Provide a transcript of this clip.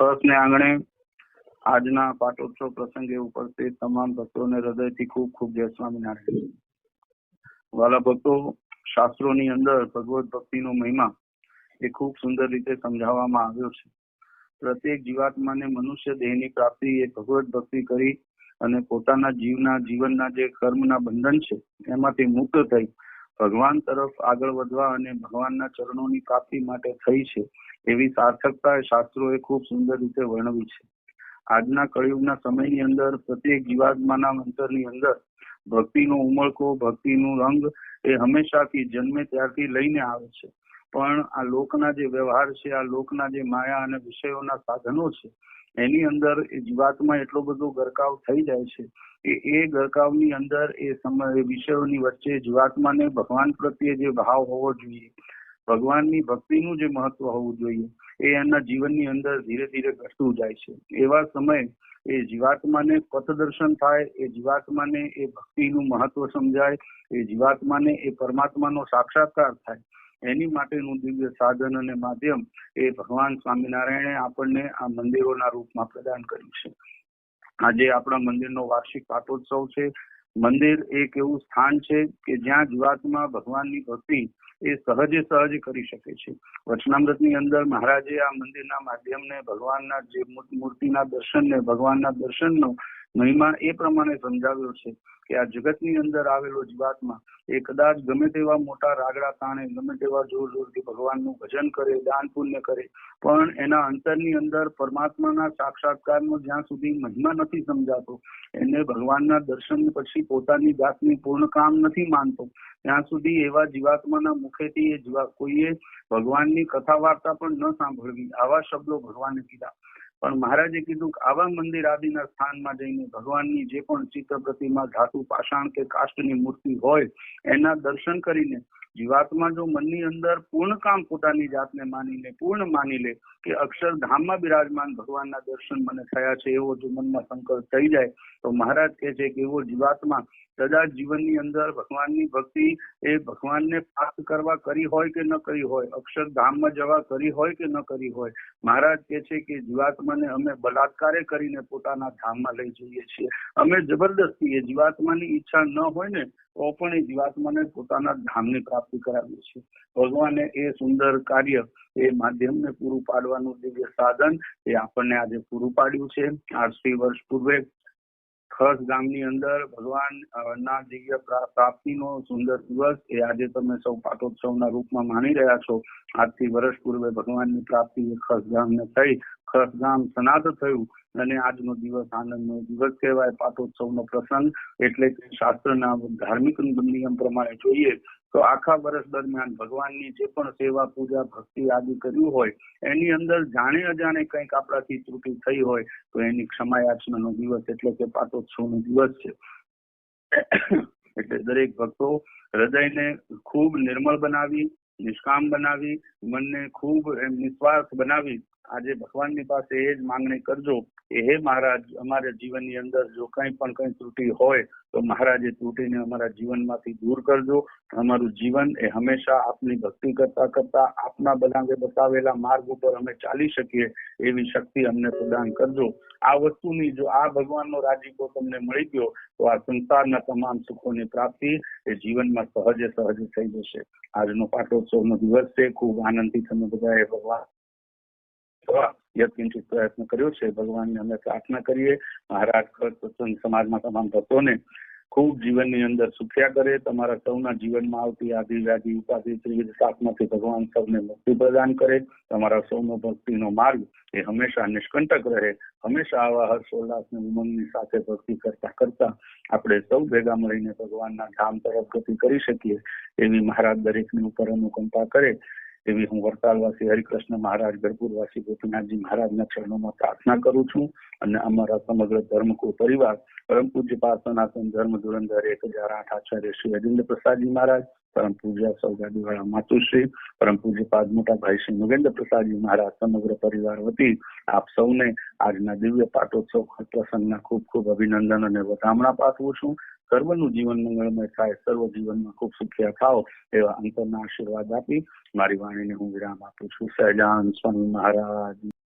ખસને આંગણે આજના પાટોત્સવ પ્રસંગે ઉપસ્થિત તમામ ભક્તોને હૃદયથી ખૂબ ખૂબ જય સ્વામિનારાયણ. વાલા ભક્તો, શાસ્ત્રોની અંદર ભગવત ભક્તિનો મહિમા એ ખૂબ સુંદર રીતે સમજાવવામાં આવ્યો છે. પ્રત્યેક જીવાત્માને મનુષ્ય દેહની પ્રાપ્તિ એ ભગવત ભક્તિ કરી અને પોતાના જીવના જીવનના જે કર્મના બંધન છે, એમાંથી મુક્ત થઈ ભગવાન તરફ આગળ વધવા અને ભગવાનના ચરણોની પ્રાપ્તિ માટે થઈ છે એવી સાર્થકતા શાસ્ત્રોએ ખૂબ સુંદર રીતે વર્ણવી છે. આજના કળિયુગના સમયની અંદર પ્રત્યેક જીવાત્માના અંતરની અંદર ભક્તિનો ઉમળકો, ભક્તિનું રંગ એ હંમેશાથી જન્મે ત્યારથી લઈને આવે છે. પણ આ લોકના જે વ્યવહાર છે, આ લોકના જે માયા અને વિષયોના સાધનો છે એની અંદર જીવાતમાં એટલો બધો ગરકાવ થઈ જાય છે કે એ ગરકાવની અંદર એ સમય વિષયોની વચ્ચે જીવાત્માને ભગવાન પ્રત્યે જે ભાવ હોવો જોઈએ, ભગવાનની ભક્તિનું જે મહત્વ હોવું જોઈએ, એ એના જીવનની અંદર ધીરે ધીરે ઘટતું જાય છે. એવા સમયે એ જીવાત્માને પથદર્શન થાય, એ જીવાત્માને એ ભક્તિનું મહત્વ સમજાય, એ જીવાત્માને એ પરમાત્માનો સાક્ષાત્કાર થાય. એની માટેનું દિવ્ય સાધન અને માધ્યમ એ ભગવાન સ્વામિનારાયણે આપણને આ મંદિરોના રૂપમાં પ્રદાન કર્યું છે. આજે આપણા મંદિરનો વાર્ષિક પાટોત્સવ છે. મંદિર એક એવું સ્થાન છે કે જ્યાં જીવાત્મા ભગવાનની ભક્તિ એ સહજે સહજ કરી શકે છે. વચનામૃતની અંદર મહારાજે આ મંદિરના માધ્યમને ભગવાનના જે મૂર્તિના દર્શનને ભગવાનના દર્શનનો મહિમા એ પ્રમાણે સમજાવ્યો છે કે આ જગતની અંદર આવેલો જીવાત્મા એ કદાચ ગમે તેવા મોટા રાગડા તાણે, ગમે તેવા જોર જોરથી ભગવાનનું ભજન કરે, દાન પુણ્ય કરે, પણ એના અંતરની અંદર પરમાત્માના સાક્ષાત્કારનો જ્યાં સુધી મહિમા નથી સમજાતો, એને ભગવાનના દર્શન પછી પોતાની જાતની પૂર્ણ કામ નથી માનતો. ત્યાં સુધી એવા જીવાત્માના મુખેથી એ જીવા કોઈએ ભગવાનની કથા વાર્તા પણ ન સાંભળવી. આવા શબ્દો ભગવાને કીધા. પણ મહારાજે કીધું કે આવા મંદિર આદિના સ્થાનમાં જઈને ભગવાનની જે પણ ચિત્ર પ્રતિમા ધાતુ, પાષાણ કે કાષ્ટની મૂર્તિ હોય, એના દર્શન કરીને જીવાત્મા જો મનની અંદર પૂર્ણ કામ પોતાની જાતને માનીને, પૂર્ણ માની લે કે અક્ષરધામમાં બિરાજમાન ભગવાનના દર્શન મને થયા છે, એવો જો મનમાં સંકલ્પ થઈ જાય, તો મહારાજ કહે છે કે એવો જીવાત્મા કદાચ જીવનની અંદર ભગવાનની ભક્તિ એ ભગવાનને પ્રાપ્ત કરવા કરી હોય કે ન કરી હોય અક્ષરધામમાં જવા કરી હોય કે ન કરી હોય, મહારાજ કહે છે કે જીવાત્માને અમે બલાત્કારે કરીને પોતાના ધામમાં લઈ જઈએ છીએ. અમે જબરદસ્તી, એ જીવાત્માની ઈચ્છા ન હોય ને તો પણ એ જીવાત્માને પોતાના ધામની પ્રાપ્તિ કરાવીએ છીએ ભગવાને એ સુંદર કાર્ય એ માધ્યમને પૂરું પાડવાનું જે સાધન એ આપણને આજે પૂરું પાડ્યું છે. આઠસી વર્ષ પૂર્વે ખસ ગામની અંદર ભગવાન ના દિવ્ય પ્રાપ્તિનો સુંદર દિવસ એ આજે તમે સૌ પાટોત્સવના રૂપમાં માણી રહ્યા છો. આજથી વર્ષ પૂર્વે ભગવાનની પ્રાપ્તિ એ ખસ ગામને થઈ ગામ સનાત થયું અને આજનો દિવસ આનંદનો દિવસ કહેવાય. પાટોત્સવનો પ્રસંગ એટલે કે શાસ્ત્રના ધાર્મિક નિયમ પ્રમાણે જોઈએ તો આખા વર્ષ દરમિયાન ભગવાનની જે પણ સેવા, પૂજા, ભક્તિ આદિ કર્યું હોય, એની અંદર જાણે અજાણે કંઈક આપણાથી ત્રુટિ થઈ હોય, તો એની ક્ષમાયાચનાનો દિવસ એટલે કે પાટોત્સવનો દિવસ છે. એટલે દરેક ભક્તો હૃદયને ખૂબ નિર્મળ બનાવી, નિષ્કામ બનાવી, મનને ખૂબ એમ નિસ્વાર્થ બનાવી આજે ભગવાનની પાસે એ જ માંગણી કરજો કે હે મહારાજ, અમારા જીવનની અંદર જો કંઈ પણ કંઈ ત્રુટિ હોય, તો મહારાજ એ ત્રુટિને અમારા જીવનમાંથી દૂર કરજો. અમારું જીવન એ હંમેશા આપની ભક્તિ કરતા કરતા, આપના બધાંગે બતાવેલા માર્ગ ઉપર અમે ચાલી શકીએ, એવી શક્તિ અમને પ્રદાન કરજો. આ વસ્તુની જો આ ભગવાનનો રાજીપો તમને મળી ગયો, તો આ સંસારના તમામ સુખોની પ્રાપ્તિ એ જીવનમાં સહજે સહજ થઈ જશે. આજનો પાટોત્સવનો દિવસ છે. ખૂબ આનંદથી તમે બધાએ ભગવાન યત્નચિત પ્રયત્ન કર્યો છે. ભગવાનને અમે પ્રાર્થના કરીએ. મહારાજ સત્સંગ સમાજમાં તમામ ભક્તોને ખૂબ જીવનની અંદર સુખ્યા કરે. તમારા સૌના જીવનમાં આવતી આદિ ઉપાધિ ત્રિવિધ સાતમાંથી ભગવાન સૌને મુક્તિ પ્રદાન કરે. તમારા સૌનો ભક્તિનો માર્ગ એ હંમેશા નિષ્કંટક રહે. હંમેશા આવા હર્ષોલ્લાસ ને ઉમંગની સાથે ભક્તિ કરતા કરતા આપણે સૌ ભેગા મળીને ભગવાનના ધામ તરફ ગતિ કરી શકીએ. એવી મહારાજ દરેકની ઉપર અનુકંપા કરે. એવી હું વડતાલવાસી હરિકૃષ્ણ મહારાજ ગરપુરવાસી ગોપીનાથજી મહારાજના ચરણોમાં પ્રાર્થના કરું છું અને અમારા સમગ્ર ધર્મકુળ પરિવાર, પરમ પૂજ્ય પાર ધર્મ ધુરંધર એક હજાર આઠ આચાર્ય શ્રી અજેન્દ્ર પ્રસાદજી મહારાજ પરમ પૂજ્ય સૌગાદીવાળા માતુશ્રી, પરમ પૂજ્ય પાદ મોટા ભાઈ શ્રી મુગેન્દ્ર પ્રસાદજી મહારાજ, સમગ્ર પરિવાર વતી આપ સૌને આજના દિવ્ય પાટોત્સવ પ્રસંગના ખૂબ ખૂબ અભિનંદન અને વધામણા પાઠવું છું. સર્વનું જીવન મંગળમય થાય, સર્વ જીવનમાં ખૂબ સુખ્યા થાઓ એવા અંતરના આશીર્વાદ આપી મારી વાણીને હું વિરામ આપું છું. સહેજાન સ્વામી મહારાજ.